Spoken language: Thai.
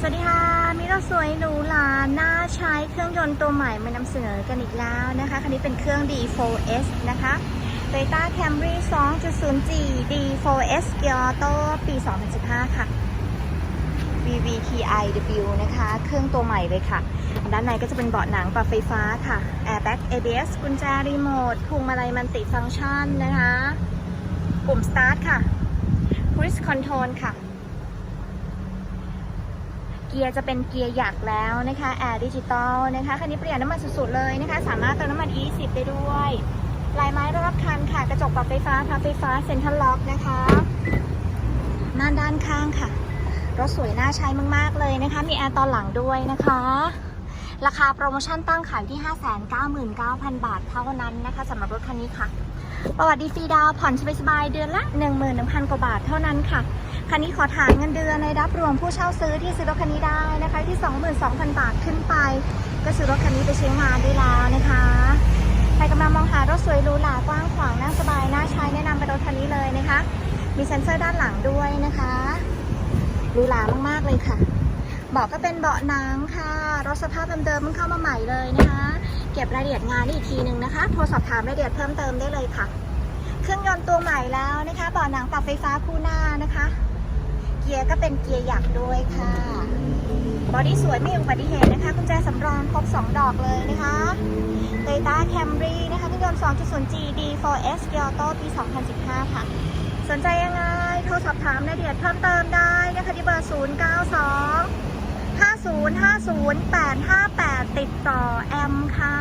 สวัสดีค่ะ มิรถสวยหรูหราน่าใช้เครื่องยนต์ตัวใหม่มานำเสนอกันอีกแล้วนะคะ คันนี้เป็นเครื่อง D4S นะคะ Toyota Camry 2.0G D4S Gear Auto ปี 2015 ค่ะ VVTiW นะคะ เครื่องตัวใหม่เลยค่ะ ด้านในก็จะเป็นเบาะหนังปรับไฟฟ้าค่ะ Airbag ABS กุญแจรีโมทพวงมาลัยมันติฟังก์ชันนะคะ ปุ่ม Start ค่ะ Cruise Control ค่ะ เกียร์จะเป็นเกียร์หยักแล้วนะคะแอร์ดิจิตอลนะคะคันนี้ประหยัดน้ำมันสุดๆเลยนะคะ สามารถเติมน้ำมัน E10 ได้ด้วยลายไม้รอบคันค่ะ กระจกปรับไฟฟ้าพับไฟฟ้าเซ็นทรัลล็อกนะคะม่านด้านข้างค่ะ รถสวยน่าใช้มากๆเลยนะคะ มีแอร์ตอนหลังด้วยนะคะ ราคาโปรโมชั่นตั้งขายที่ 599,000 บาทเท่านั้นนะคะสำหรับรถคันนี้ค่ะประวัติดีฟรีดาวผ่อนสบายๆเดือนละ 11,000 กว่าบาทเท่านั้นค่ะ คันนี้ขอฐานเงินเดือนในรับรวมผู้เช่าซื้อที่ซื้อรถคันนี้ได้นะคะที่ 22,000 บาทขึ้นไป ก็ซื้อรถคันนี้ไปใช้งานได้แล้วนะคะใครกำลังมองหารถสวยหรูหรากว้างขวางนั่งสบายน่าใช้แนะนำเป็นรถคันนี้เลยนะคะ มีเซ็นเซอร์ด้านหลังด้วยนะคะหรูหรามากๆเลยค่ะเบาะก็เป็นเบาะหนังค่ะ รถสภาพเดิมๆเพิ่งเข้ามาใหม่เลยนะคะ เก็บรายละเอียดงานได้อีกทีหนึ่งนะคะ โทรสอบถามรายละเอียดเพิ่มเติมได้เลยค่ะ เครื่องยนต์ตัวใหม่แล้วนะคะ เบาะหนังปรับไฟฟ้าคู่หน้านะคะ ก็เป็นเกียร์หยักด้วยค่ะ บอดี้สวยไม่มีอุบัติเหตุนะคะกุญแจสำรองครบ 2 ดอกเลยนะคะ Toyota Camry นะคะเครื่องยนต์ 2.0G D4S Gear Auto ปี 2015 ค่ะ สนใจยังไง โทรสอบถามรายละเอียดเพิ่มเติมได้นะคะที่เบอร์ 092 5050 858 ติดต่อแอมค่ะ